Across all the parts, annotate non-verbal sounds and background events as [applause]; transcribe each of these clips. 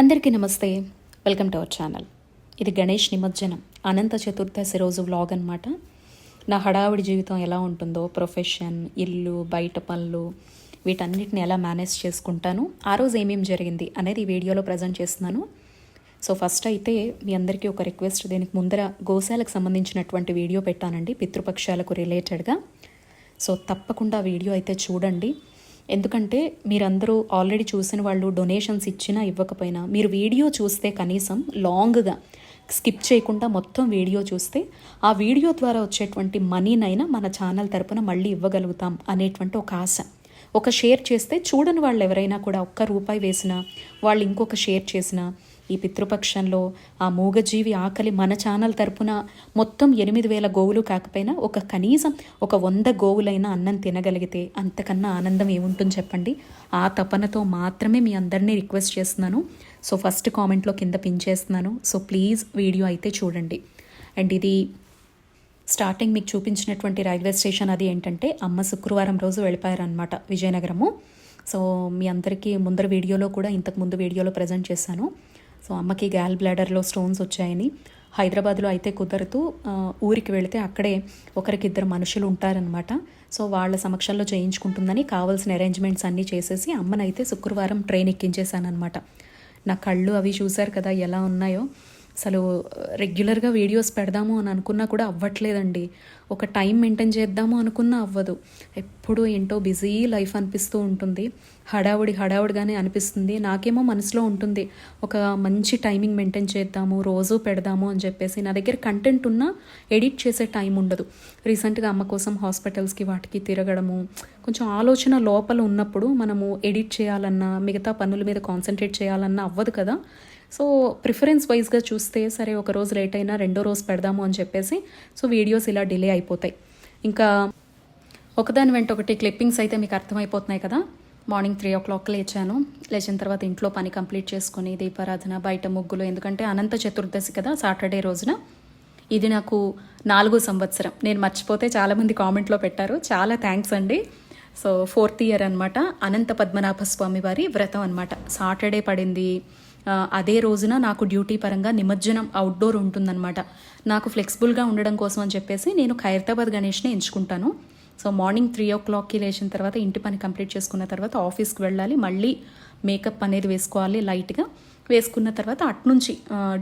అందరికీ నమస్తే. Welcome to our channel. ఇది గణేష్ నిమజ్జనం. అనంత చతుర్దశి రోజు వ్లాగ్ అనమాట నా హడావిడి జీవితం ఎలా ఉంటుందో ప్రొఫెషన్ ఇల్లు బయట పనులు వీటన్నిటిని ఎలా మేనేజ్ చేసుకుంటాను ఆ రోజు ఏమేమి జరిగింది అనేది ఈ వీడియోలో ప్రజెంట్ చేస్తున్నాను. సో ఫస్ట్ అయితే మీ అందరికీ ఒక రిక్వెస్ట్ దీనికి ముందర గోశాలకు సంబంధించినటువంటి వీడియో పెట్టానండి పితృపక్షాలకు రిలేటెడ్గా సో తప్పకుండా వీడియో అయితే చూడండి. ఎందుకంటే మీరందరూ ఆల్రెడీ చూసిన వాళ్ళు డొనేషన్స్ ఇచ్చినా ఇవ్వకపోయినా మీరు వీడియో చూస్తే కనీసం లాంగ్గా స్కిప్ చేయకుండా మొత్తం వీడియో చూస్తే ఆ వీడియో ద్వారా వచ్చేటువంటి మనీనైనా మన ఛానల్ తరపున మళ్ళీ ఇవ్వగలుగుతాం అనేటువంటి ఒక ఆశ. ఒక షేర్ చేస్తే చూడని వాళ్ళు ఎవరైనా కూడా ఒక్క రూపాయి వేసినా వాళ్ళు ఇంకొక షేర్ చేసినా ఈ పితృపక్షంలో ఆ మూగజీవి ఆకలి మన ఛానల్ తరపున మొత్తం ఎనిమిది వేల గోవులు కాకపోయినా ఒక కనీసం ఒక వంద గోవులైనా అన్నం తినగలిగితే అంతకన్నా ఆనందం ఏముంటుంది చెప్పండి? ఆ తపనతో మాత్రమే మీ అందరినీ రిక్వెస్ట్ చేస్తున్నాను. సో ఫస్ట్ కామెంట్లో కింద పిన్ చేస్తున్నాను. సో ప్లీజ్ వీడియో అయితే చూడండి. అండ్ ఇది స్టార్టింగ్ మీకు చూపించినటువంటి రైల్వే స్టేషన్ అది ఏంటంటే అమ్మ శుక్రవారం రోజు వెళ్ళిపోయారనమాట విజయనగరము. సో మీ అందరికీ ముందర వీడియోలో కూడా ఇంతకు ముందు వీడియోలో ప్రజెంట్ చేశాను. సో అమ్మకి గ్యాల్ బ్లాడర్లో స్టోన్స్ వచ్చాయని హైదరాబాద్లో అయితే కుదరదు. ఊరికి వెళితే అక్కడే ఒకరికిద్దరు మనుషులు ఉంటారనమాట సో వాళ్ళ సమక్షంలో చేయించుకుంటుందని కావాల్సిన అరేంజ్మెంట్స్ అన్నీ చేసేసి అమ్మనైతే శుక్రవారం ట్రైన్ ఎక్కించేశానమాట నా కళ్ళు అవి చూశారు కదా ఎలా ఉన్నాయో. అసలు రెగ్యులర్గా వీడియోస్ పెడదాము అని అనుకున్నా కూడా అవ్వట్లేదండి. ఒక టైం మెయింటైన్ చేద్దాము అనుకున్నా అవ్వదు. ఎప్పుడు ఏంటో బిజీ లైఫ్ అనిపిస్తూ ఉంటుంది. హడావుడి హడావుడిగానే అనిపిస్తుంది. నాకేమో మనసులో ఉంటుంది. ఒక మంచి టైమింగ్ మెయింటైన్ చేద్దాము రోజు పెడదాము అని చెప్పేసి. నా దగ్గర కంటెంట్ ఉన్నా ఎడిట్ చేసే టైం ఉండదు. రీసెంట్గా అమ్మ కోసం హాస్పిటల్స్కి వాటికి తిరగడము కొంచెం ఆలోచన లోపల ఉన్నప్పుడు మనము ఎడిట్ చేయాలన్నా మిగతా పనుల మీద కాన్సన్ట్రేట్ చేయాలన్నా అవ్వదు కదా. సో ప్రిఫరెన్స్ వైజ్గా చూస్తే సరే ఒక రోజు లేట్ అయినా రెండో రోజు పెడదాము అని చెప్పేసి సో వీడియోస్ ఇలా డిలే అయిపోతాయి. ఇంకా ఒకదాని వెంట ఒకటి క్లిప్పింగ్స్ అయితే మీకు అర్థమైపోతున్నాయి కదా. మార్నింగ్ త్రీ ఓ క్లాక్ లేచాను. లేచిన తర్వాత ఇంట్లో పని కంప్లీట్ చేసుకుని దీపారాధన బయట ముగ్గులు ఎందుకంటే అనంత చతుర్దశి కదా సాటర్డే రోజున. ఇది నాకు నాలుగో సంవత్సరం. నేను మర్చిపోతే చాలామంది కామెంట్లో పెట్టారు. చాలా థ్యాంక్స్ అండి. సో ఫోర్త్ ఇయర్ అనమాట అనంత పద్మనాభ స్వామి వారి వ్రతం అనమాట సాటర్డే పడింది. అదే రోజున నాకు డ్యూటీ పరంగా నిమజ్జనం అవుట్డోర్ ఉంటుందన్నమాట. నాకు ఫ్లెక్సిబుల్గా ఉండడం కోసం అని చెప్పేసి నేను ఖైరతాబాద్ గణేష్ని ఎంచుకుంటాను. సో మార్నింగ్ త్రీ ఓ క్లాక్కి లేచిన తర్వాత ఇంటి పని కంప్లీట్ చేసుకున్న తర్వాత ఆఫీస్కి వెళ్ళాలి. మళ్ళీ మేకప్ అనేది వేసుకోవాలి లైట్గా వేసుకున్న తర్వాత అట్నుంచి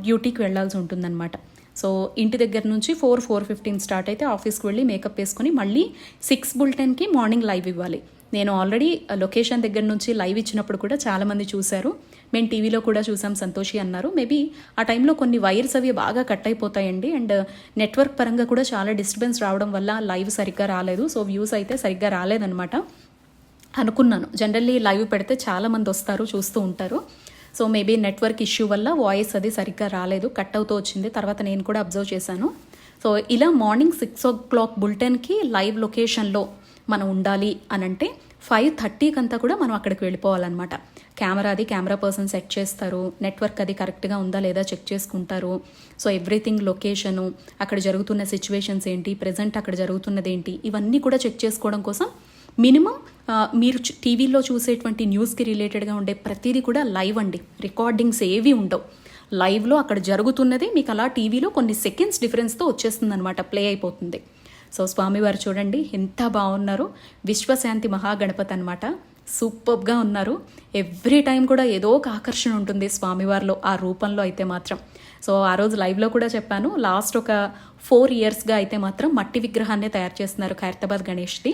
డ్యూటీకి వెళ్ళాల్సి ఉంటుందన్నమాట. సో ఇంటి దగ్గర నుంచి ఫోర్ ఫోర్ ఫిఫ్టీన్ స్టార్ట్ అయితే ఆఫీస్కి వెళ్ళి మేకప్ వేసుకుని మళ్ళీ సిక్స్ బుల్టెన్కి మార్నింగ్ లైవ్ ఇవ్వాలి. నేను ఆల్రెడీ లొకేషన్ దగ్గర నుంచి లైవ్ ఇచ్చినప్పుడు కూడా చాలామంది చూశారు. మేము టీవీలో కూడా చూసాం సంతోషి అన్నారు. మేబీ ఆ టైంలో కొన్ని వైర్స్ అవి బాగా కట్ అయిపోతాయండి. అండ్ నెట్వర్క్ పరంగా కూడా చాలా డిస్టర్బెన్స్ రావడం వల్ల లైవ్ సరిగ్గా రాలేదు. సో వ్యూస్ అయితే సరిగ్గా రాలేదనమాట అనుకున్నాను. జనరల్లీ లైవ్ పెడితే చాలా మంది వస్తారు చూస్తూ ఉంటారు. సో మేబీ నెట్వర్క్ ఇష్యూ వల్ల వాయిస్ అది సరిగ్గా రాలేదు. కట్ అవుతూ వచ్చింది. తర్వాత నేను కూడా అబ్జర్వ్ చేశాను. సో ఇలా మార్నింగ్ సిక్స్ ఓ క్లాక్ బులెటిన్కి లైవ్ లొకేషన్లో మనం ఉండాలి అని అంటే ఫైవ్ థర్టీకి అంతా కూడా మనం అక్కడికి వెళ్ళిపోవాలన్నమాట. కెమెరా అది కెమెరా పర్సన్ సెట్ చేస్తారు. నెట్వర్క్ అది కరెక్ట్గా ఉందా లేదా చెక్ చేసుకుంటారు. సో ఎవ్రీథింగ్ లొకేషను అక్కడ జరుగుతున్న సిచ్యువేషన్స్ ఏంటి ప్రజెంట్ అక్కడ జరుగుతున్నది ఏంటి ఇవన్నీ కూడా చెక్ చేసుకోవడం కోసం మినిమం మీరు టీవీలో చూసేటువంటి న్యూస్కి రిలేటెడ్గా ఉండే ప్రతిదీ కూడా లైవ్ అండి. రికార్డింగ్స్ ఏవి ఉండవు. లైవ్లో అక్కడ జరుగుతున్నది మీకు అలా టీవీలో కొన్ని సెకండ్స్ డిఫరెన్స్తో వచ్చేస్తుంది అనమాట ప్లే అయిపోతుంది. సో స్వామివారు చూడండి ఎంత బాగున్నారు. విశ్వశాంతి మహాగణపతి అనమాట సూపర్గా ఉన్నారు. ఎవ్రీ టైం కూడా ఏదో ఒక ఆకర్షణ ఉంటుంది స్వామివారిలో ఆ రూపంలో అయితే మాత్రం. సో ఆ రోజు లైవ్లో కూడా చెప్పాను లాస్ట్ ఒక ఫోర్ ఇయర్స్గా అయితే మాత్రం మట్టి విగ్రహాన్ని తయారు చేస్తున్నారు ఖైరతాబాద్ గణేష్ది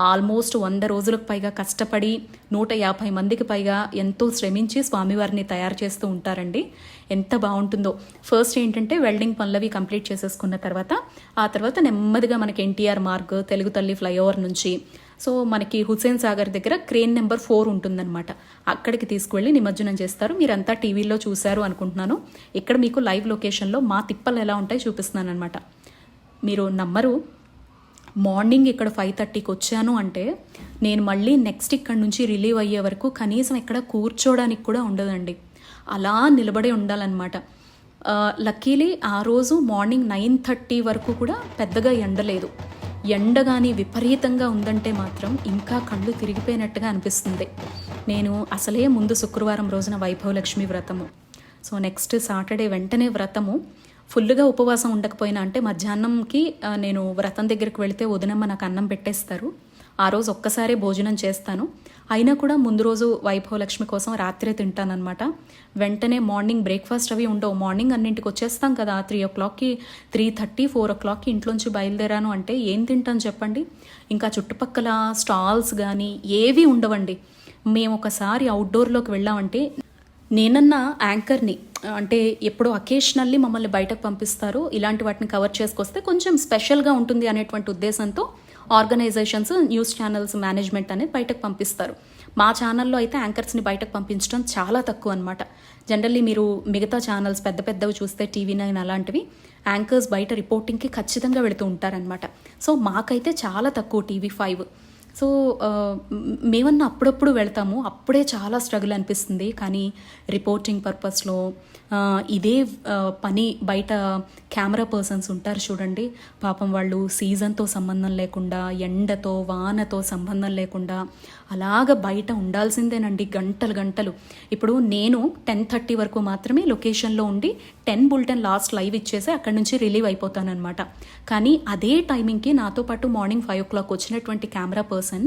ఆల్మోస్ట్ వంద రోజులకు పైగా కష్టపడి నూట యాభై మందికి పైగా ఎంతో శ్రమించి స్వామివారిని తయారు చేస్తూ ఉంటారండి. ఎంత బాగుంటుందో. ఫస్ట్ ఏంటంటే వెల్డింగ్ పనులవి కంప్లీట్ చేసేసుకున్న తర్వాత ఆ తర్వాత నెమ్మదిగా మనకి ఎన్టీఆర్ మార్గ్ తెలుగు తల్లి ఫ్లైఓవర్ నుంచి సో మనకి హుసేన్ సాగర్ దగ్గర క్రేన్ నెంబర్ ఫోర్ ఉంటుందన్నమాట. అక్కడికి తీసుకువెళ్ళి నిమజ్జనం చేస్తారు. మీరంతా టీవీలో చూశారు అనుకుంటున్నాను. ఇక్కడ మీకు లైవ్ లొకేషన్లో మా తిప్పలు ఎలా ఉంటాయి చూపిస్తున్నాను అనమాట మీరు నమ్మరు మార్నింగ్ ఇక్కడ ఫైవ్ థర్టీకి వచ్చాను అంటే నేను మళ్ళీ నెక్స్ట్ ఇక్కడ నుంచి రిలీవ్ అయ్యే వరకు కనీసం ఇక్కడ కూర్చోడానికి కూడా ఉండదండి. అలా నిలబడి ఉండాలన్నమాట. లక్కీలీ ఆ రోజు మార్నింగ్ నైన్ థర్టీ వరకు కూడా పెద్దగా ఎండ లేదు ఎండ కానీ విపరీతంగా ఉందంటే మాత్రం ఇంకా కళ్ళు తిరిగిపోయినట్టుగా అనిపిస్తుంది. నేను అసలే ముందు శుక్రవారం రోజున వైభవలక్ష్మి వ్రతము. సో నెక్స్ట్ సాటర్డే వెంటనే వ్రతము. ఫుల్గా ఉపవాసం ఉండకపోయినా అంటే మధ్యాహ్నంకి నేను వ్రతం దగ్గరికి వెళితే వదినమ్మ నాకు అన్నం పెట్టేస్తారు. ఆ రోజు ఒక్కసారే భోజనం చేస్తాను. అయినా కూడా ముందు రోజు వైభవలక్ష్మి కోసం రాత్రే తింటానన్నమాట. వెంటనే మార్నింగ్ బ్రేక్ఫాస్ట్ అవి ఉండవు. మార్నింగ్ అన్నింటికి వచ్చేస్తాం కదా త్రీ ఓ క్లాక్కి త్రీ థర్టీ ఫోర్ ఓ క్లాక్కి ఇంట్లోంచి బయలుదేరాను అంటే ఏం తింటాను చెప్పండి? ఇంకా చుట్టుపక్కల స్టాల్స్ కానీ ఏవి ఉండవండి. మేము ఒకసారి అవుట్డోర్లోకి వెళ్ళామంటే నేనన్నా యాంకర్ని అంటే ఎప్పుడో అకేషనల్లీ మమ్మల్ని బయటకు పంపిస్తారు ఇలాంటి వాటిని కవర్ చేసుకొస్తే కొంచెం స్పెషల్గా ఉంటుంది అనేటువంటి ఉద్దేశంతో ఆర్గనైజేషన్స్ న్యూస్ ఛానల్స్ మేనేజ్మెంట్ అనేది బయటకు పంపిస్తారు. మా ఛానల్లో అయితే యాంకర్స్ని బయటకు పంపించడం చాలా తక్కువ అనమాట జనరల్లీ మీరు మిగతా ఛానల్స్ పెద్ద పెద్దవి చూస్తే టీవీ నైన్ అలాంటివి యాంకర్స్ బయట రిపోర్టింగ్కి ఖచ్చితంగా వెళుతూ ఉంటారనమాట సో మాకైతే చాలా తక్కువ టీవీ ఫైవ్. సో మేమన్నా అప్పుడప్పుడు వెళ్తాము. అప్పుడే చాలా స్ట్రగుల్ అనిపిస్తుంది. కానీ రిపోర్టింగ్ పర్పస్లో ఇదే పని బయట కెమెరా పర్సన్స్ ఉంటారు చూడండి. పాపం వాళ్ళు సీజన్తో సంబంధం లేకుండా ఎండతో వానతో సంబంధం లేకుండా అలాగ బయట ఉండాల్సిందేనండి గంటలు గంటలు. ఇప్పుడు నేను టెన్ థర్టీ వరకు మాత్రమే లొకేషన్లో ఉండి టెన్ బుల్టెన్ లాస్ట్ లైవ్ ఇచ్చేసి అక్కడి నుంచి రిలీవ్ అయిపోతానమాట కానీ అదే టైమింగ్కి నాతో పాటు మార్నింగ్ ఫైవ్ ఓ క్లాక్ వచ్చినటువంటి కెమెరా పర్సన్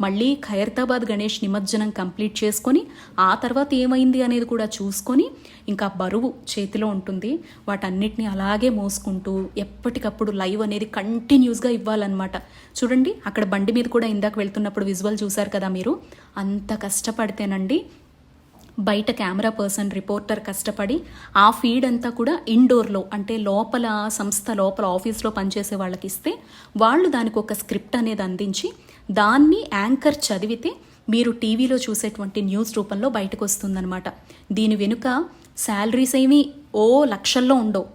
మళ్ళీ ఖైరతాబాద్ గణేష్ నిమజ్జనం కంప్లీట్ చేసుకొని ఆ తర్వాత ఏమైంది అనేది కూడా చూసుకొని ఇంకా బరువు చేతిలో ఉంటుంది. వాటన్నిటిని అలాగే మోసుకుంటూ ఎప్పటికప్పుడు లైవ్ అనేది కంటిన్యూస్గా ఇవ్వాలన్నమాట. చూడండి అక్కడ బండి మీద కూడా ఇందాక వెళ్తున్నప్పుడు విజువల్ చూశారు కదా మీరు? అంత కష్టపడితేనండి బయట కెమెరా పర్సన్ రిపోర్టర్ కష్టపడి ఆ ఫీడ్ అంతా కూడా ఇండోర్లో అంటే లోపల సంస్థ లోపల ఆఫీస్లో పనిచేసే వాళ్ళకి ఇస్తే వాళ్ళు దానికి ఒక స్క్రిప్ట్ అనేది అందించి దాన్ని యాంకర్ చదివితే మీరు టీవీలో చూసేటువంటి న్యూస్ రూపంలో బయటకు వస్తుందన్నమాట. దీని వెనుక శాలరీస్ ఏమి ఓ లక్షల్లో ఉండవు.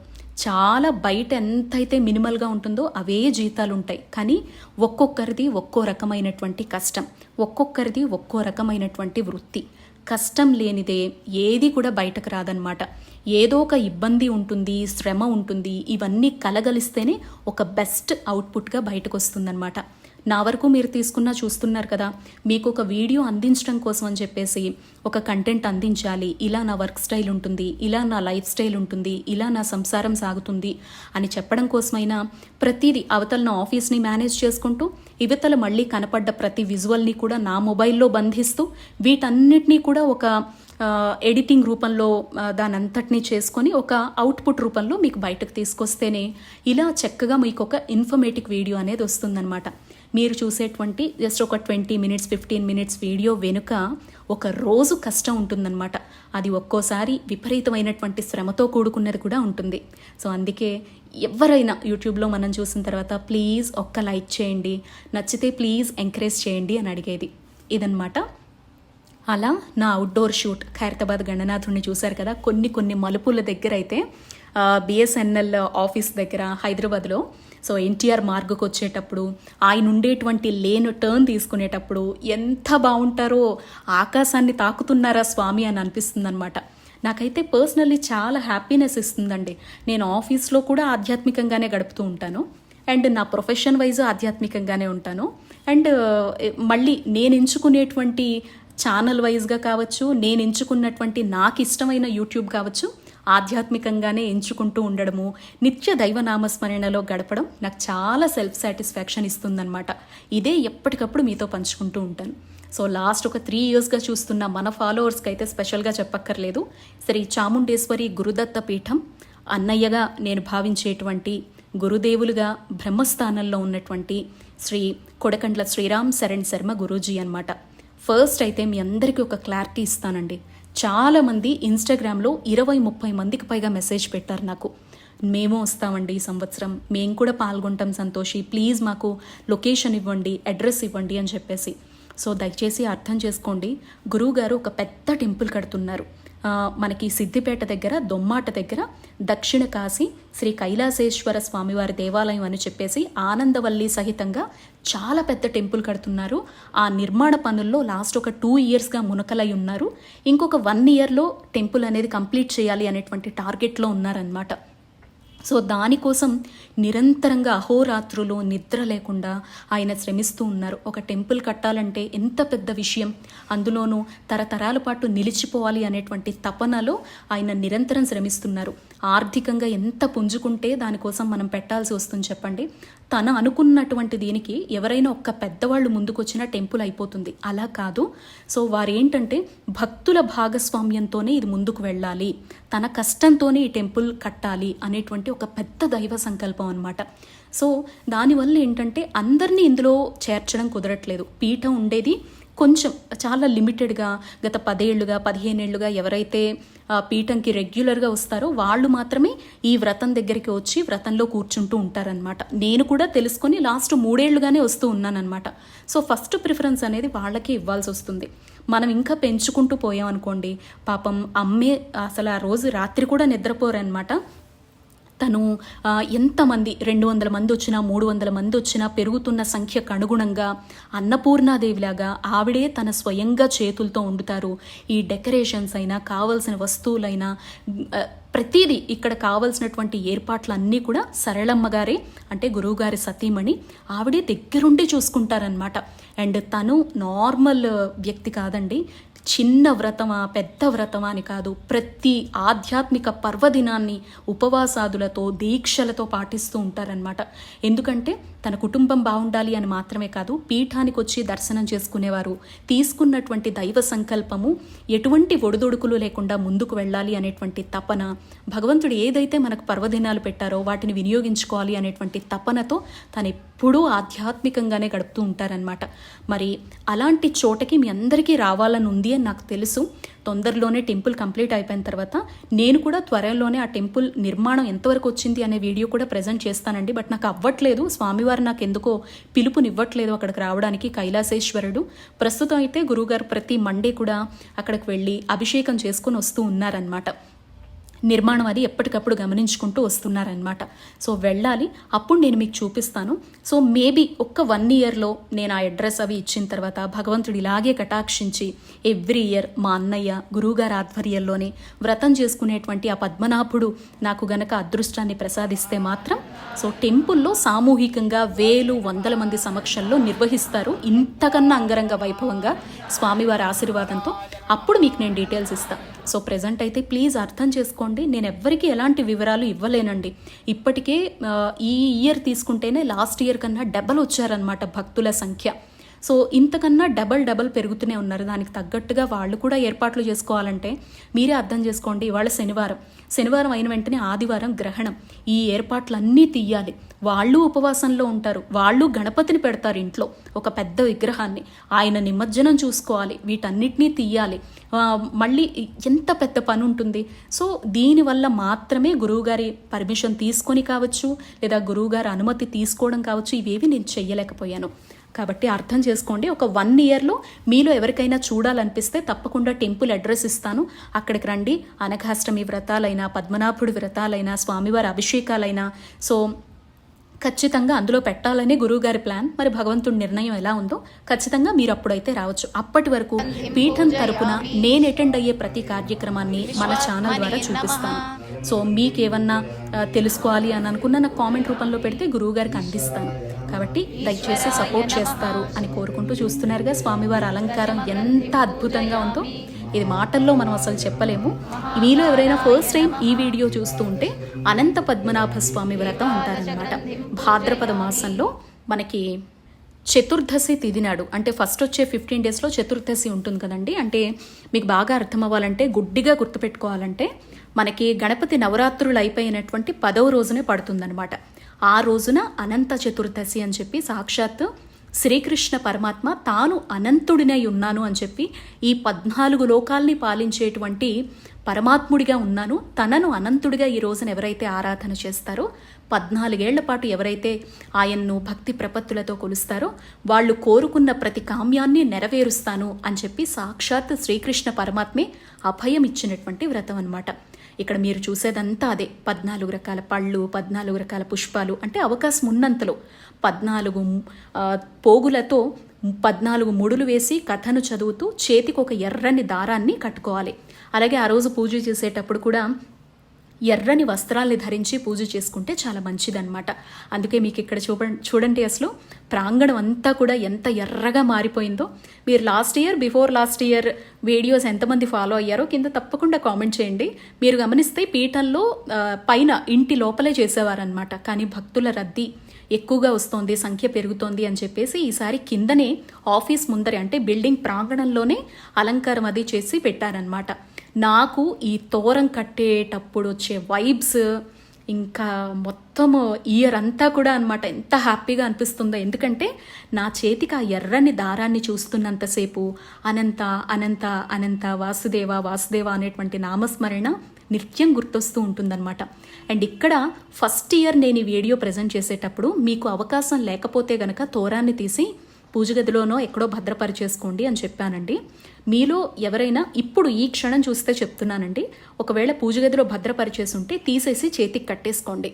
చాలా బయట ఎంతైతే మినిమల్గా ఉంటుందో అవే జీతాలు ఉంటాయి కానీ ఒక్కొక్కరిది ఒక్కో రకమైనటువంటి కష్టం. ఒక్కొక్కరిది ఒక్కో రకమైనటువంటి వృత్తి. కష్టం లేనిదే ఏది కూడా బయటకు రాదనమాట ఏదో ఒక ఇబ్బంది ఉంటుంది శ్రమ ఉంటుంది. ఇవన్నీ కలగలిస్తేనే ఒక బెస్ట్ అవుట్పుట్గా బయటకు వస్తుందన్నమాట. నా వరకు మీరు తీసుకున్న చూస్తున్నారు కదా మీకు ఒక వీడియో అందించడం కోసం అని చెప్పేసి ఒక కంటెంట్ అందించాలి. ఇలా నా వర్క్ స్టైల్ ఉంటుంది ఇలా నా లైఫ్ స్టైల్ ఉంటుంది ఇలా నా సంసారం సాగుతుంది అని చెప్పడం కోసమైనా ప్రతిదీ అవతల నా ఆఫీస్ని మేనేజ్ చేసుకుంటూ ఇవతల మళ్ళీ కనపడ్డ ప్రతి విజువల్ని కూడా నా మొబైల్లో బంధిస్తూ వీటన్నిటినీ కూడా ఒక ఎడిటింగ్ రూపంలో దానంతటినీ చేసుకొని ఒక అవుట్పుట్ రూపంలో మీకు బయటకు తీసుకొస్తేనే ఇలా చక్కగా మీకు ఒక ఇన్ఫర్మేటివ్ వీడియో అనేది వస్తుందన్నమాట. మీరు చూసేటువంటి జస్ట్ ఒక twenty minutes fifteen minutes video వెనుక ఒక రోజు కష్టం ఉంటుందన్నమాట. అది ఒక్కోసారి విపరీతమైనటువంటి శ్రమతో కూడుకున్నది కూడా ఉంటుంది. సో అందుకే ఎవరైనా యూట్యూబ్లో మనం చూసిన తర్వాత ప్లీజ్ ఒక్క లైక్ చేయండి. నచ్చితే ప్లీజ్ ఎంకరేజ్ చేయండి అని అడిగేది. ఇదన్నమాట. అలా నా అవుట్డోర్ షూట్ ఖైరతాబాద్ గణనాథుడిని చూశారు కదా? కొన్ని కొన్ని మలుపుల దగ్గర అయితే బిఎస్ఎన్ఎల్ ఆఫీస్ దగ్గర హైదరాబాద్లో సో ఎన్టీఆర్ మార్గకు వచ్చేటప్పుడు ఆయన ఉండేటువంటి లేను టర్న్ తీసుకునేటప్పుడు ఎంత బాగుంటారో ఆకాశాన్ని తాకుతున్నారా స్వామి అని అనిపిస్తుందన్నమాట. నాకైతే పర్సనల్లీ చాలా హ్యాపీనెస్ ఇస్తుందండి. నేను ఆఫీస్లో కూడా ఆధ్యాత్మికంగానే గడుపుతూ ఉంటాను. అండ్ నా ప్రొఫెషన్ వైజ్ ఆధ్యాత్మికంగానే ఉంటాను. అండ్ మళ్ళీ నేను ఎంచుకునేటువంటి ఛానల్ వైజ్గా కావచ్చు నేను ఎంచుకున్నటువంటి నాకు ఇష్టమైన యూట్యూబ్ కావచ్చు ఆధ్యాత్మికంగానే ఎంచుకుంటూ ఉండడము నిత్య దైవనామస్మరణలో గడపడం నాకు చాలా సెల్ఫ్ సాటిస్ఫాక్షన్ ఇస్తుందన్నమాట. ఇదే ఎప్పటికప్పుడు మీతో పంచుకుంటూ ఉంటాను. సో లాస్ట్ ఒక త్రీ ఇయర్స్గా చూస్తున్న మన ఫాలోవర్స్కి అయితే స్పెషల్గా చెప్పక్కర్లేదు. శ్రీ చాముండేశ్వరి గురుదత్త పీఠం అన్నయ్యగా నేను భావించేటువంటి గురుదేవులుగా బ్రహ్మస్థానంలో ఉన్నటువంటి శ్రీ కొడకండ్ల శ్రీరామ్ శరణ్ శర్మ గురూజీ అన్నమాట. ఫస్ట్ అయితే మీ అందరికీ ఒక క్లారిటీ ఇస్తానండి. చాలామంది ఇన్స్టాగ్రామ్లో ఇరవై ముప్పై మందికి పైగా మెసేజ్ పెట్టారు నాకు. మేము వస్తామండి ఈ సంవత్సరం. మేము కూడా పాల్గొంటాం సంతోషి. ప్లీజ్ మాకు లొకేషన్ ఇవ్వండి అడ్రస్ ఇవ్వండి అని చెప్పేసి. సో దయచేసి అర్థం చేసుకోండి. గురువుగారు ఒక పెద్ద టెంపుల్ కడుతున్నారు. మనకి సిద్దిపేట దగ్గర దొమ్మాట దగ్గర దక్షిణ కాశీ శ్రీ కైలాసేశ్వర స్వామివారి దేవాలయం అని చెప్పేసి ఆనందవల్లి సహితంగా చాలా పెద్ద టెంపుల్ కడుతున్నారు. ఆ నిర్మాణ పనుల్లో లాస్ట్ ఒక టూ ఇయర్స్గా మునకలై ఉన్నారు. ఇంకొక వన్ ఇయర్లో టెంపుల్ అనేది కంప్లీట్ చేయాలి అనేటువంటి టార్గెట్లో ఉన్నారనమాట సో దానికోసం నిరంతరంగా అహోరాత్రులు నిద్ర లేకుండా ఆయన శ్రమిస్తూ ఉన్నారు. ఒక టెంపుల్ కట్టాలంటే ఎంత పెద్ద విషయం. అందులోనూ తరతరాల పాటు నిలిచిపోవాలి అనేటువంటి తపనలో ఆయన నిరంతరం శ్రమిస్తున్నారు. ఆర్థికంగా ఎంత పుంజుకుంటే దానికోసం మనం పెట్టాల్సి వస్తుంది చెప్పండి. తను అనుకున్నటువంటి దీనికి ఎవరైనా ఒక్క పెద్దవాళ్ళు ముందుకొచ్చినా టెంపుల్ అయిపోతుంది. అలా కాదు. సో వారేంటంటే భక్తుల భాగస్వామ్యంతోనే ఇది ముందుకు వెళ్ళాలి. తన కష్టంతోనే ఈ టెంపుల్ కట్టాలి అనేటువంటి ఒక పెద్ద దైవ సంకల్పం అనమాట సో దానివల్ల ఏంటంటే అందరినీ ఇందులో చేర్చడం కుదరట్లేదు. పీఠం ఉండేది కొంచెం చాలా లిమిటెడ్గా గత పదేళ్ళుగా పదిహేనేళ్ళుగా ఎవరైతే పీఠంకి రెగ్యులర్గా వస్తారో వాళ్ళు మాత్రమే ఈ వ్రతం దగ్గరికి వచ్చి వ్రతంలో కూర్చుంటూ ఉంటారనమాట నేను కూడా తెలుసుకొని లాస్ట్ మూడేళ్ళుగానే వస్తూ ఉన్నానన్నమాట. సో ఫస్ట్ ప్రిఫరెన్స్ అనేది వాళ్ళకే ఇవ్వాల్సి వస్తుంది. మనం ఇంకా పెంచుకుంటూ పోయాం అనుకోండి పాపం అమ్మే అసలు ఆ రోజు రాత్రి కూడా నిద్రపోరనమాట తను ఎంతమంది రెండు వందల మంది వచ్చినా మూడు వందల మంది వచ్చినా పెరుగుతున్న సంఖ్యకు అనుగుణంగా అన్నపూర్ణాదేవిలాగా ఆవిడే తన స్వయంగా చేతులతో వండుతారు. ఈ డెకరేషన్స్ అయినా కావలసిన వస్తువులైనా ప్రతిదీ ఇక్కడ కావలసినటువంటి ఏర్పాట్లన్నీ కూడా సరళమ్మ గారే అంటే గురువుగారి సతీమణి ఆవిడే దగ్గరుండి చూసుకుంటారనమాట అండ్ తను నార్మల్ వ్యక్తి కాదండి. చిన్న వ్రతమా పెద్ద వ్రతమా అని కాదు. ప్రతి ఆధ్యాత్మిక పర్వదినాన్ని ఉపవాసాదులతో దీక్షలతో పాటిస్తూ ఉంటారనమాట ఎందుకంటే తన కుటుంబం బాగుండాలి అని మాత్రమే కాదు పీఠానికి వచ్చి దర్శనం చేసుకునేవారు. తీసుకున్నటువంటి దైవ సంకల్పము ఎటువంటి ఒడిదొడుకులు లేకుండా ముందుకు వెళ్ళాలి అనేటువంటి తపన భగవంతుడు ఏదైతే మనకు పర్వదినాలు పెట్టారో వాటిని వినియోగించుకోవాలి అనేటువంటి తపనతో తను ఎప్పుడూ ఆధ్యాత్మికంగానే గడుపుతూ ఉంటారనమాట మరి అలాంటి చోటకి మీ అందరికీ రావాలని ఉంది అని నాకు తెలుసు. తొందరలోనే టెంపుల్ కంప్లీట్ అయిపోయిన తర్వాత నేను కూడా త్వరలోనే ఆ టెంపుల్ నిర్మాణం ఎంతవరకు వచ్చింది అనే వీడియో కూడా ప్రజెంట్ చేస్తానండి. బట్ నాకు అవ్వట్లేదు. స్వామివారు నాకు ఎందుకో పిలుపునివ్వట్లేదు అక్కడికి రావడానికి కైలాసేశ్వరుడు. ప్రస్తుతం అయితే గురువుగారు ప్రతి మండే కూడా అక్కడికి వెళ్ళి అభిషేకం చేసుకుని వస్తూ ఉన్నారనమాట నిర్మాణం అది ఎప్పటికప్పుడు గమనించుకుంటూ వస్తున్నారనమాట సో వెళ్ళాలి. అప్పుడు నేను మీకు చూపిస్తాను. సో మేబీ ఒక్క వన్ ఇయర్లో నేను ఆ అడ్రస్ అవి ఇచ్చిన తర్వాత భగవంతుడు ఇలాగే కటాక్షించి ఎవ్రీ ఇయర్ మా అన్నయ్య గురువుగారి ఆధ్వర్యంలోనే వ్రతం చేసుకునేటువంటి ఆ పద్మనాభుడు నాకు గనక అదృష్టాన్ని ప్రసాదిస్తే మాత్రం సో టెంపుల్లో సామూహికంగా వేలు వందల మంది సమక్షంలో నిర్వహిస్తారు. ఇంతకన్నా అంగరంగ వైభవంగా స్వామివారి ఆశీర్వాదంతో. అప్పుడు మీకు నేను డీటెయిల్స్ ఇస్తాను సో ప్రజెంట్ అయితే ప్లీజ్ అర్థం చేసుకోండి. నేను ఎవ్వరికీ ఎలాంటి వివరాలు ఇవ్వలేనండి. ఇప్పటికే ఈ ఇయర్ తీసుకుంటేనే లాస్ట్ ఇయర్ కన్నా డబల్ వచ్చారనమాట భక్తుల సంఖ్య. సో ఇంతకన్నా డబల్ డబల్ పెరుగుతూనే ఉన్నారు. దానికి తగ్గట్టుగా వాళ్ళు కూడా ఏర్పాట్లు చేసుకోవాలంటే మీరే అర్థం చేసుకోండి. ఇవాళ శనివారం. శనివారం అయిన వెంటనే ఆదివారం గ్రహణం. ఈ ఏర్పాట్లన్నీ తీయాలి. వాళ్ళు ఉపవాసంలో ఉంటారు. వాళ్ళు గణపతిని పెడతారు ఇంట్లో. ఒక పెద్ద విగ్రహాన్ని. ఆయన నిమజ్జనం చూసుకోవాలి. వీటన్నిటినీ తీయాలి. మళ్ళీ ఎంత పెద్ద పని ఉంటుంది. సో దీనివల్ల మాత్రమే గురువుగారి పర్మిషన్ తీసుకొని కావచ్చు లేదా గురువుగారి అనుమతి తీసుకోవడం కావచ్చు ఇవేవి నేను చెయ్యలేకపోయాను. కాబట్టి అర్థం చేసుకోండి. ఒక వన్ ఇయర్లో మీలో ఎవరికైనా చూడాలనిపిస్తే తప్పకుండా టెంపుల్ అడ్రస్ ఇస్తాను. అక్కడికి రండి. అనఘాష్టమి వ్రతాలైనా పద్మనాభుడి వ్రతాలైనా స్వామివారి అభిషేకాలైనా. సో ఖచ్చితంగా అందులో పెట్టాలని గురువుగారి ప్లాన్ మరి భగవంతుడి నిర్ణయం ఎలా ఉందో ఖచ్చితంగా మీరు అప్పుడైతే రావచ్చు. అప్పటి వరకు పీఠం తరపున నేను అటెండ్ అయ్యే ప్రతి కార్యక్రమాన్ని మన ఛానల్ ద్వారా చూపిస్తాను. సో మీకేమన్నా తెలుసుకోవాలి అని అనుకున్న నాకు కామెంట్ రూపంలో పెడితే గురువుగారికి అందిస్తాను. కాబట్టి దయచేసి సపోర్ట్ చేస్తారు అని కోరుకుంటూ చూస్తున్నారుగా. స్వామివారి అలంకారం ఎంత అద్భుతంగా ఉందో. ఇది మాటల్లో మనం అసలు చెప్పలేము. మీలో ఎవరైనా ఫస్ట్ టైం ఈ వీడియో చూస్తూ ఉంటే అనంత పద్మనాభ స్వామి వ్రతం అంటారనమాట భాద్రపద మాసంలో మనకి చతుర్దశి తిది నాడు అంటే ఫస్ట్ వచ్చే ఫిఫ్టీన్ డేస్లో చతుర్దశి ఉంటుంది కదండి. అంటే మీకు బాగా అర్థం అవ్వాలంటే గుడ్డిగా గుర్తుపెట్టుకోవాలంటే మనకి గణపతి నవరాత్రులు అయిపోయినటువంటి పదవ రోజునే పడుతుందన్నమాట. ఆ రోజున అనంత చతుర్దశి అని చెప్పి సాక్షాత్ శ్రీకృష్ణ పరమాత్మ తాను అనంతుడినై ఉన్నాను అని చెప్పి ఈ పద్నాలుగు లోకాల్ని పాలించేటువంటి పరమాత్ముడిగా ఉన్నాను తనను అనంతుడిగా ఈ రోజున ఎవరైతే ఆరాధన చేస్తారో పద్నాలుగేళ్ళ పాటు ఎవరైతే ఆయన్ను భక్తి ప్రపత్తులతో కొలుస్తారో వాళ్ళు కోరుకున్న ప్రతి కామ్యాన్ని నెరవేరుస్తాను అని చెప్పి సాక్షాత్ శ్రీకృష్ణ పరమాత్మే అభయం ఇచ్చినటువంటి వ్రతం అన్నమాట. ఇక్కడ మీరు చూసేదంతా అదే. పద్నాలుగు రకాల పళ్ళు పద్నాలుగు రకాల పుష్పాలు. అంటే అవకాశం ఉన్నంతలో పద్నాలుగు పోగులతో పద్నాలుగు ముడులు వేసి కథను చదువుతూ చేతికి ఒక ఎర్రని దారాన్ని కట్టుకోవాలి. అలాగే ఆ రోజు పూజ చేసేటప్పుడు కూడా ఎర్రని వస్త్రాల్ని ధరించి పూజ చేసుకుంటే చాలా మంచిదన్నమాట. అందుకే మీకు ఇక్కడ చూప చూడండి అసలు ప్రాంగణం అంతా కూడా ఎంత ఎర్రగా మారిపోయిందో. మీరు last year before last year videos ఎంతమంది ఫాలో అయ్యారో కింద తప్పకుండా కామెంట్ చేయండి. మీరు గమనిస్తే పీఠంలో పైన ఇంటి లోపలే చేసేవారనమాట కానీ భక్తుల రద్దీ ఎక్కువగా వస్తోంది సంఖ్య పెరుగుతోంది అని చెప్పేసి ఈసారి కిందనే ఆఫీస్ ముందరే అంటే బిల్డింగ్ ప్రాంగణంలోనే అలంకారం అది చేసి పెట్టారనమాట నాకు ఈ తోరం కట్టేటప్పుడు వచ్చే వైబ్స్ ఇంకా మొత్తం ఇయర్ అంతా కూడా అనమాట ఎంత హ్యాపీగా అనిపిస్తుందో. ఎందుకంటే నా చేతికి ఆ ఎర్రని దారాన్ని చూస్తున్నంతసేపు అనంత అనంత అనంత వాసుదేవ వాసుదేవ అనేటువంటి నామస్మరణ నిత్యం గుర్తొస్తూ ఉంటుందన్నమాట. అండ్ ఇక్కడ ఫస్ట్ ఇయర్ నేను ఈ వీడియో ప్రజెంట్ చేసేటప్పుడు మీకు అవకాశం లేకపోతే గనక తోరాన్ని తీసి పూజ గదిలోనో ఎక్కడో భద్రపరిచేసుకోండి అని చెప్పానండి. మీలో ఎవరైనా ఇప్పుడు ఈ క్షణం చూస్తే చెప్తున్నానండి. ఒకవేళ పూజ గదిలో భద్రపరిచేసి ఉంటే తీసేసి చేతికి కట్టేసుకోండి.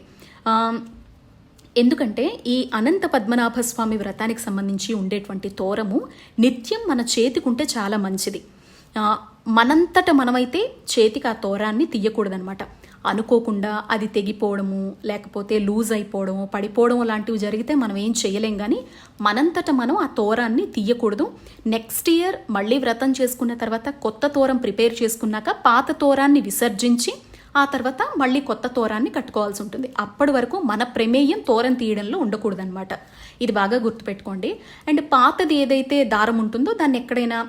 ఎందుకంటే ఈ అనంత పద్మనాభ స్వామి వ్రతానికి సంబంధించి ఉండేటువంటి తోరము నిత్యం మన చేతికుంటే చాలా మంచిది. మనంతట మనమైతే చేతికి ఆ తోరాన్ని తీయకూడదనమాట. అనుకోకుండా అది తెగిపోవడము లేకపోతే లూజ్ అయిపోవడము పడిపోవడం లాంటివి జరిగితే మనం ఏం చేయలేం కానీ మనంతట మనం ఆ తోరాన్ని తీయకూడదు. నెక్స్ట్ ఇయర్ మళ్ళీ వ్రతం చేసుకున్న తర్వాత కొత్త తోరం ప్రిపేర్ చేసుకున్నాక పాత తోరాన్ని విసర్జించి ఆ తర్వాత మళ్ళీ కొత్త తోరాన్ని కట్టుకోవాల్సి ఉంటుంది. అప్పటి వరకు మన ప్రమేయం తోరం తీయడంలో ఉండకూడదనమాట ఇది బాగా గుర్తుపెట్టుకోండి. అండ్ పాతది ఏదైతే దారం ఉంటుందో దాన్ని ఎక్కడైనా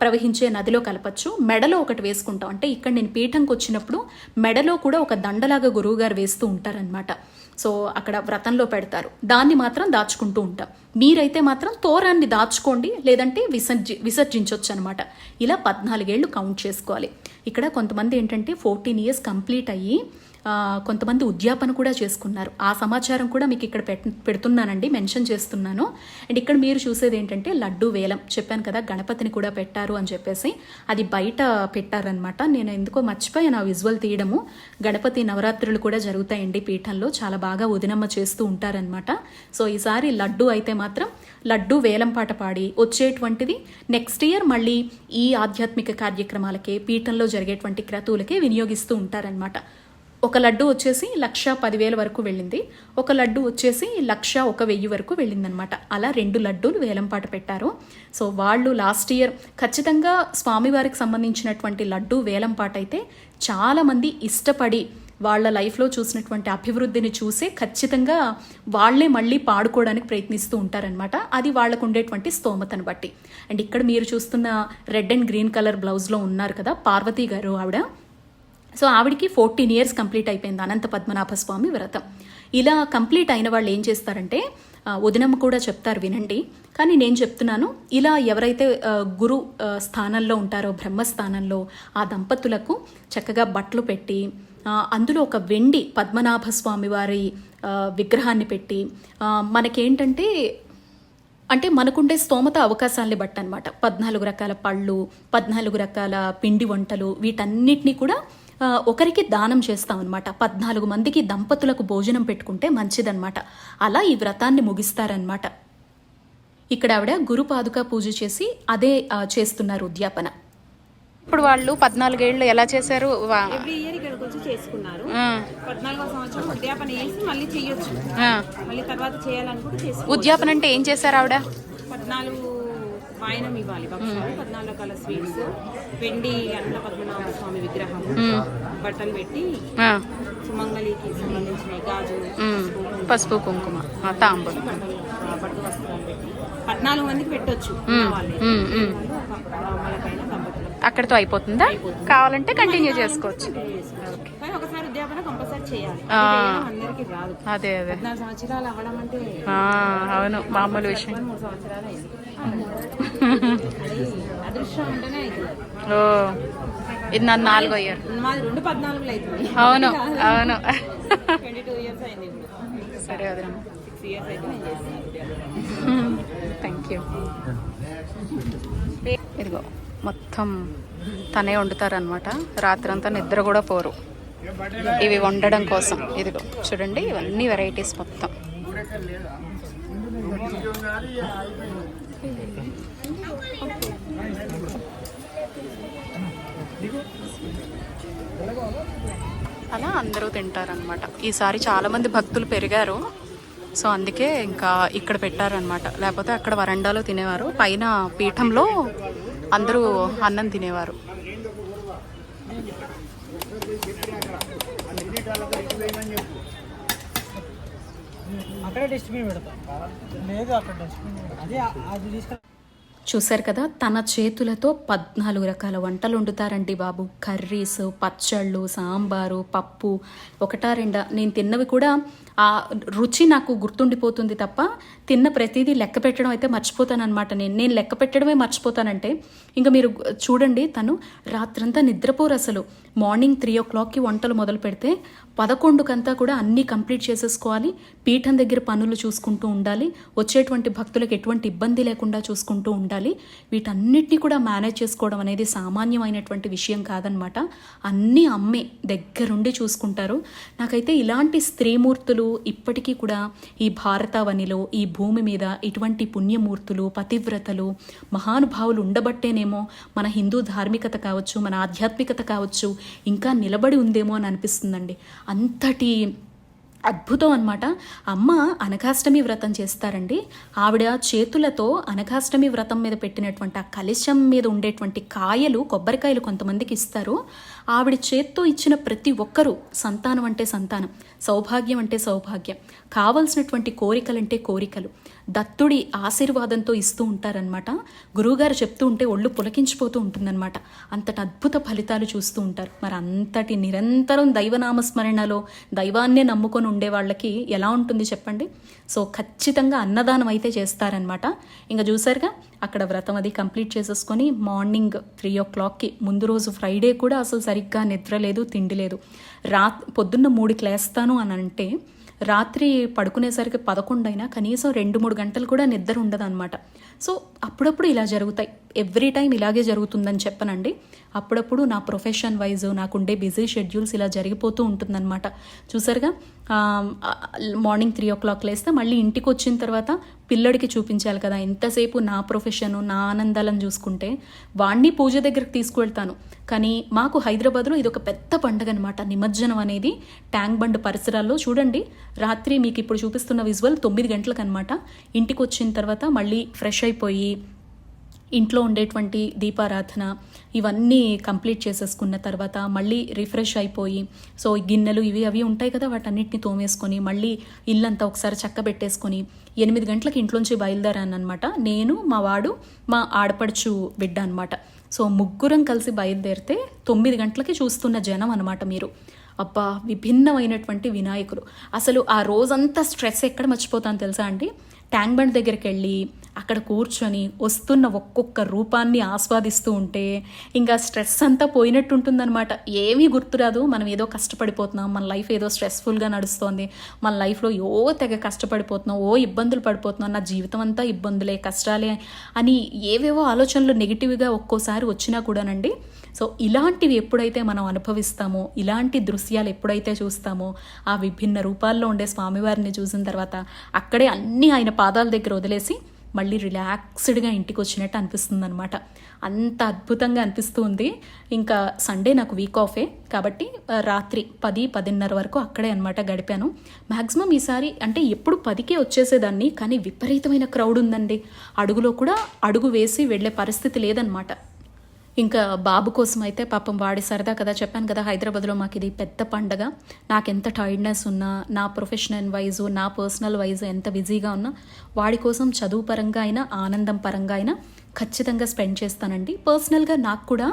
ప్రవహించే నదిలో కలపచ్చు. మెడలో ఒకటి వేసుకుంటాం. అంటే ఇక్కడ నేను పీఠంకి వచ్చినప్పుడు మెడలో కూడా ఒక దండలాగా గురువుగారు వేస్తూ ఉంటారనమాట సో అక్కడ వ్రతంలో పెడతారు. దాన్ని మాత్రం దాచుకుంటూ ఉంటాం. మీరైతే మాత్రం తోరాన్ని దాచుకోండి. లేదంటే విసర్జి విసర్జించవచ్చు అనమాట ఇలా పద్నాలుగేళ్ళు కౌంట్ చేసుకోవాలి. ఇక్కడ కొంతమంది ఏంటంటే ఫోర్టీన్ ఇయర్స్ కంప్లీట్ అయ్యి కొంతమంది ఉద్యాపన కూడా చేసుకున్నారు. ఆ సమాచారం కూడా మీకు ఇక్కడ పెట్ పెడుతున్నానండి మెన్షన్ చేస్తున్నాను. అండ్ ఇక్కడ మీరు చూసేది ఏంటంటే లడ్డు వేలం. చెప్పాను కదా గణపతిని కూడా పెట్టారు అని చెప్పేసి. అది బయట పెట్టారనమాట నేను ఎందుకో మర్చిపోయాను ఆ విజువల్ తీయడము. గణపతి నవరాత్రులు కూడా జరుగుతాయండి పీఠంలో. చాలా బాగా ఉదినమ్మ చేస్తూ ఉంటారనమాట సో ఈసారి లడ్డు అయితే మాత్రం లడ్డు వేలం పాట పాడి వచ్చేటువంటిది. నెక్స్ట్ ఇయర్ మళ్ళీ ఈ ఆధ్యాత్మిక కార్యక్రమాలకే పీఠంలో జరిగేటువంటి క్రతువులకే వినియోగిస్తూ ఉంటారనమాట ఒక లడ్డు వచ్చేసి లక్ష పదివేల వరకు వెళ్ళింది. ఒక లడ్డు వచ్చేసి లక్ష ఒక వెయ్యి వరకు వెళ్ళిందనమాట అలా రెండు లడ్డూలు వేలంపాట పెట్టారు. సో వాళ్ళు లాస్ట్ ఇయర్ ఖచ్చితంగా స్వామివారికి సంబంధించినటువంటి లడ్డు వేలంపాట అయితే చాలామంది ఇష్టపడి వాళ్ళ లైఫ్లో చూసినటువంటి అభివృద్ధిని చూసే ఖచ్చితంగా వాళ్ళే మళ్ళీ పాడుకోవడానికి ప్రయత్నిస్తూ ఉంటారనమాట అది వాళ్ళకు ఉండేటువంటి స్తోమతను బట్టి. అండ్ ఇక్కడ మీరు చూస్తున్న రెడ్ అండ్ గ్రీన్ కలర్ బ్లౌజ్లో ఉన్నారు కదా పార్వతీ గారు ఆవిడ. సో ఆవిడికి ఫోర్టీన్ ఇయర్స్ కంప్లీట్ అయిపోయింది అనంత పద్మనాభ స్వామి వ్రతం. ఇలా కంప్లీట్ అయిన వాళ్ళు ఏం చేస్తారంటే వదినమ్మ కూడా చెప్తారు వినండి. కానీ నేను చెప్తున్నాను ఇలా ఎవరైతే గురు స్థానంలో ఉంటారో బ్రహ్మస్థానంలో ఆ దంపతులకు చక్కగా బట్టలు పెట్టి అందులో ఒక వెండి పద్మనాభ స్వామి వారి విగ్రహాన్ని పెట్టి మనకేంటంటే అంటే మనకుండే స్తోమత అవకాశాలని బట్టి అనమాట పద్నాలుగు రకాల పళ్ళు పద్నాలుగు రకాల పిండి వంటలు వీటన్నిటిని కూడా ఒకరికి దానం చేస్తాం అనమాట పద్నాలుగు మందికి దంపతులకు భోజనం పెట్టుకుంటే మంచిదన్నమాట. అలా ఈ వ్రతాన్ని ముగిస్తారనమాట ఇక్కడ ఆవిడ గురు పాదుక పూజ చేసి అదే చేస్తున్నారు ఉద్యాపన. ఇప్పుడు వాళ్ళు పద్నాలుగేళ్ళు ఎలా చేశారు? ఎవ్రీ ఇయర్ ఇక్కడికి వచ్చి చేసుకున్నారు. పద్నాలుగో సంవత్సరం ఉద్యాపన చేసి మళ్ళీ చేయొచ్చు. మళ్ళీ తర్వాత చేయాలనుకుంటే ఉద్యాపన అంటే ఏం చేశారు ఆవిడ? పద్నాలుగు వాయనం ఇవ్వాలి. భక్షాలు పద్నాలుగు రకాల స్వీట్స్ వెండి అన్న పద్మనాభ స్వామి విగ్రహం బట్టలు పెట్టి సుమంగళికి సంబంధించిన గాజులు పసుపు కుంకుమ. తాంబూలం. పట్టు వస్త్రాలు పెట్టి పద్నాలుగు మందికి పెట్టొచ్చు. అక్కడితో అయిపోతుందా? కావాలంటే కంటిన్యూ చేసుకోవచ్చు. ఒకసారి ఉద్యాపన కంపల్సరీ చేయాలి. అది చేయడం అందరికీ రాదు. అదే సంవత్సరాలు అవ్వడం అంటే అవును. మామూలు విషయం. మూడు సంవత్సరాలు అయింది. [laughs] ఓ ఇది నన్ను నాలుగో ఇయర్ అవును [laughs] అవును. సరే చేస్తున్నాను థ్యాంక్ యూ ఇదిగో మొత్తం తనే వండుతారనమాట రాత్రంతా నిద్ర కూడా పోరు. ఇవి వండడం కోసం. ఇదిగో చూడండి ఇవన్నీ వెరైటీస్ మొత్తం. అలా అందరూ తింటారనమాట ఈసారి చాలామంది భక్తులు పెరిగారు. సో అందుకే ఇంకా ఇక్కడ పెట్టారనమాట లేకపోతే అక్కడ వరండాలో తినేవారు. పైన పీఠంలో అందరూ అన్నం తినేవారు. అక్కడే డస్ట్బిన్ పెడతాం. లేదు అక్కడ డస్ట్బిన్ అదే అది తీసుకురా చూశారు కదా తన చేతులతో పద్నాలుగు రకాల వంటలు వండుతారండి బాబు. కర్రీస్ పచ్చళ్ళు సాంబారు పప్పు ఒకటా రెండా. నేను తిన్నవి కూడా ఆ రుచి నాకు గుర్తుండిపోతుంది తప్ప తిన్న ప్రతిదీ లెక్క పెట్టడం అయితే మర్చిపోతాను అనమాట నేను. నేను లెక్క పెట్టడమే మర్చిపోతానంటే ఇంకా మీరు చూడండి తను రాత్రంతా నిద్రపోరు అసలు. మార్నింగ్ త్రీ ఓ క్లాక్కి వంటలు మొదలు పెడితే పదకొండుకంతా కూడా అన్నీ కంప్లీట్ చేసేసుకోవాలి. పీఠం దగ్గర పనులు చూసుకుంటూ ఉండాలి. వచ్చేటువంటి భక్తులకు ఎటువంటి ఇబ్బంది లేకుండా చూసుకుంటూ ఉండాలి. వీటన్నిటిని కూడా మేనేజ్ చేసుకోవడం అనేది సామాన్యమైనటువంటి విషయం కాదనమాట అన్నీ అమ్మే దగ్గరుండి చూసుకుంటారు. నాకైతే ఇలాంటి స్త్రీమూర్తులు ఇప్పటికీ కూడా ఈ భారతావనిలో ఈ భూమి మీద ఇటువంటి పుణ్యమూర్తులు పతివ్రతలు మహానుభావులు ఉండబట్టేనేమో మన హిందూ ధార్మికత కావచ్చు మన ఆధ్యాత్మికత కావచ్చు ఇంకా నిలబడి ఉందేమో అని అనిపిస్తుందండి. అంతటి అద్భుతం అనమాట అమ్మ అనఘాష్టమి వ్రతం చేస్తారండి. ఆవిడ చేతులతో అనఘాష్టమి వ్రతం మీద పెట్టినటువంటి ఆ కలశం మీద ఉండేటువంటి కాయలు కొబ్బరికాయలు కొంతమందికి ఇస్తారు. ఆవిడ చేత్తో ఇచ్చిన ప్రతి ఒక్కరూ సంతానం అంటే సంతానం సౌభాగ్యం అంటే సౌభాగ్యం కావలసినటువంటి కోరికలంటే కోరికలు. దత్తుడి ఆశీర్వాదంతో ఇస్తూ ఉంటారనమాట గురువుగారు చెప్తూ ఉంటే ఒళ్ళు పులకించిపోతూ ఉంటుందన్నమాట. అంతటి అద్భుత ఫలితాలు చూస్తూ ఉంటారు. మరి అంతటి నిరంతరం దైవనామస్మరణలో దైవాన్నే నమ్ముకొని ఉండే వాళ్ళకి ఎలా ఉంటుంది చెప్పండి? సో ఖచ్చితంగా అన్నదానం అయితే చేస్తారనమాట ఇంకా చూసారుగా అక్కడ వ్రతం అది కంప్లీట్ చేసేసుకొని మార్నింగ్ త్రీ ఓ క్లాక్కి ముందు రోజు ఫ్రైడే కూడా అసలు సరిగ్గా నిద్ర లేదు తిండి లేదు. రా పొద్దున్న మూడుకి లేస్తాను అని అంటే రాత్రి పడుకునేసరికి పదకొండైనా కనీసం రెండు మూడు గంటలు కూడా నిద్ర ఉండదన్నమాట. సో అప్పుడప్పుడు ఇలా జరుగుతాయి. ఎవ్రీ టైం ఇలాగే జరుగుతుందని చెప్పనండి. అప్పుడప్పుడు నా ప్రొఫెషన్ వైజ్ నాకుండే బిజీ షెడ్యూల్స్ ఇలా జరిగిపోతూ ఉంటుందన్నమాట. చూసారుగా? మార్నింగ్ త్రీ ఓ క్లాక్ లేస్తే మళ్ళీ ఇంటికి వచ్చిన తర్వాత పిల్లడికి చూపించాలి కదా. ఎంతసేపు నా ప్రొఫెషన్ నా ఆనందాలను చూసుకుంటే వాణ్ణి పూజ దగ్గరికి తీసుకువెళ్తాను. కానీ మాకు హైదరాబాద్లో ఇది ఒక పెద్ద పండుగ అనమాట నిమజ్జనం అనేది ట్యాంక్ బండ్ పరిసరాల్లో చూడండి. రాత్రి మీకు ఇప్పుడు చూపిస్తున్న విజువల్ తొమ్మిది గంటలకు అనమాట ఇంటికి వచ్చిన తర్వాత మళ్ళీ ఫ్రెష్ అయిపోయి ఇంట్లో ఉండేటువంటి దీపారాధన ఇవన్నీ కంప్లీట్ చేసేసుకున్న తర్వాత మళ్ళీ రిఫ్రెష్ అయిపోయి సో గిన్నెలు ఇవి అవి ఉంటాయి కదా వాటన్నిటిని తోమేసుకొని మళ్ళీ ఇల్లంతా ఒకసారి చక్కబెట్టేసుకొని ఎనిమిది గంటలకు ఇంట్లోంచి బయలుదేరానమాట నేను మా వాడు మా ఆడపడుచు బిడ్డ అనమాట సో ముగ్గురం కలిసి బయలుదేరితే తొమ్మిది గంటలకి చూస్తున్న జనం అనమాట మీరు. అబ్బా విభిన్నమైనటువంటి వినాయకులు. అసలు ఆ రోజంతా స్ట్రెస్ ఎక్కడ మర్చిపోతాను తెలుసా అండి? ట్యాంక్ బండ్ దగ్గరికి వెళ్ళి అక్కడ కూర్చొని వస్తున్న ఒక్కొక్క రూపాన్ని ఆస్వాదిస్తూ ఉంటే ఇంకా స్ట్రెస్ అంతా పోయినట్టు ఉంటుందన్నమాట ఏమీ గుర్తురాదు. మనం ఏదో కష్టపడిపోతున్నాం. మన లైఫ్ ఏదో స్ట్రెస్ఫుల్గా నడుస్తోంది. మన లైఫ్లో ఓ తెగ కష్టపడిపోతున్నాం. ఓ ఇబ్బందులు పడిపోతున్నాం. నా జీవితం అంతా ఇబ్బందులే కష్టాలే అని ఏవేవో ఆలోచనలు నెగిటివ్గా ఒక్కోసారి వచ్చినా కూడానండి. సో ఇలాంటివి ఎప్పుడైతే మనం అనుభవిస్తామో ఇలాంటి దృశ్యాలు ఎప్పుడైతే చూస్తామో ఆ విభిన్న రూపాల్లో ఉండే స్వామివారిని చూసిన తర్వాత అక్కడే అన్నీ ఆయన పాదాల దగ్గర వదిలేసి మళ్ళీ రిలాక్స్డ్గా ఇంటికి వచ్చినట్టు అనిపిస్తుంది అనమాట అంత అద్భుతంగా అనిపిస్తుంది ఇంకా సండే నాకు వీక్ ఆఫే కాబట్టి రాత్రి పది పదిన్నర వరకు అక్కడే అనమాట గడిపాను. మ్యాక్సిమం ఈసారి అంటే ఎప్పుడు పదికే వచ్చేసేదాన్ని కానీ విపరీతమైన క్రౌడ్ ఉందండి. అడుగులో కూడా అడుగు వేసి వెళ్ళే పరిస్థితి లేదనమాట ఇంకా బాబు కోసం అయితే పాపం వాడి సరదా కదా చెప్పాను కదా హైదరాబాద్లో మాకు ఇది పెద్ద పండగ. నాకు ఎంత టైర్డ్నెస్ ఉన్నా నా ప్రొఫెషనల్ వైజ్ నా పర్సనల్ వైజ్ ఎంత బిజీగా ఉన్నా వాడి కోసం చదువు పరంగా అయినా ఆనందం పరంగా అయినా ఖచ్చితంగా స్పెండ్ చేస్తానండి. పర్సనల్గా నాకు కూడా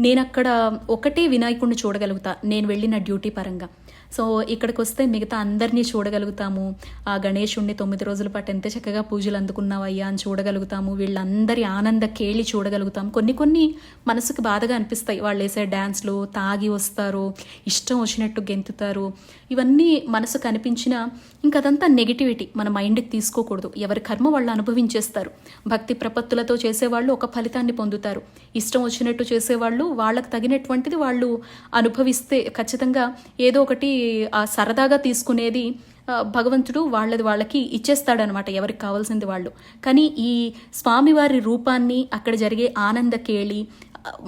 నేను అక్కడ ఒకటే వినాయకుడిని చూడగలుగుతా. నేను వెళ్ళిన డ్యూటీ పరంగా. సో ఇక్కడికి వస్తే మిగతా అందరినీ చూడగలుగుతాము. ఆ గణేషుణ్ణి తొమ్మిది రోజుల పాటు ఎంత చక్కగా పూజలు అందుకున్నావయ్యా అని చూడగలుగుతాము. వీళ్ళందరి ఆనంద కేళి చూడగలుగుతాం. కొన్ని కొన్ని మనసుకు బాధగా అనిపిస్తాయి. వాళ్ళు వేసే డ్యాన్స్లు తాగి వస్తారు ఇష్టం వచ్చినట్టు గెంతుతారు. ఇవన్నీ మనసుకు అనిపించిన ఇంకా అదంతా నెగిటివిటీ. మన మైండ్కి తీసుకోకూడదు. ఎవరి కర్మ వాళ్ళు అనుభవించేస్తారు. భక్తి ప్రపత్తులతో చేసేవాళ్ళు ఒక ఫలితాన్ని పొందుతారు. ఇష్టం వచ్చినట్టు చేసేవాళ్ళు వాళ్ళకు తగినటువంటిది వాళ్ళు అనుభవిస్తే ఖచ్చితంగా ఏదో ఒకటి ఆ సరదాగా తీసుకునేది భగవంతుడు వాళ్ళది వాళ్ళకి ఇచ్చేస్తాడనమాట ఎవరికి కావాల్సింది వాళ్ళు. కానీ ఈ స్వామివారి రూపాన్ని అక్కడ జరిగే ఆనందకేళి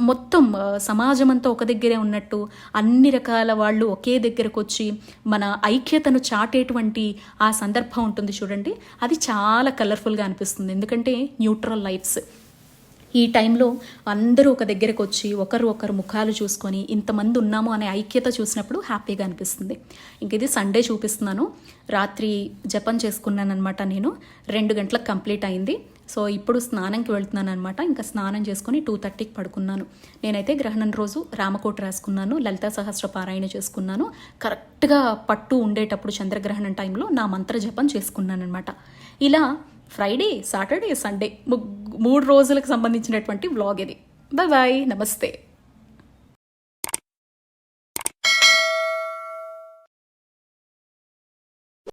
మొత్తం సమాజమంతా సమాజం అంతా ఒక దగ్గరే ఉన్నట్టు అన్ని రకాల వాళ్ళు ఒకే దగ్గరకు వచ్చి మన ఐక్యతను చాటేటువంటి ఆ సందర్భం ఉంటుంది చూడండి. అది చాలా కలర్ఫుల్గా అనిపిస్తుంది. ఎందుకంటే న్యూట్రల్ లైఫ్స్ ఈ టైంలో అందరూ ఒక దగ్గరకు వచ్చి ఒకరు ఒకరు ముఖాలు చూసుకొని ఇంతమంది ఉన్నాము అనే ఐక్యత చూసినప్పుడు హ్యాపీగా అనిపిస్తుంది. ఇంక ఇది సండే చూపిస్తున్నాను. రాత్రి జపం చేసుకున్నానమాట నేను. రెండు గంటలకు కంప్లీట్ అయింది. సో ఇప్పుడు స్నానంకి వెళ్తున్నాను అనమాట ఇంకా స్నానం చేసుకుని టూ థర్టీకి పడుకున్నాను. నేనైతే గ్రహణం రోజు రామకోట రాసుకున్నాను. లలితా సహస్ర పారాయణ చేసుకున్నాను. కరెక్ట్గా పట్టు ఉండేటప్పుడు చంద్రగ్రహణం టైంలో నా మంత్ర జపం చేసుకున్నాను అనమాట ఇలా ఫ్రైడే సాటర్డే సండే మూడు రోజులకు సంబంధించినటువంటి వ్లాగ్ ఇది. బాయ్ నమస్తే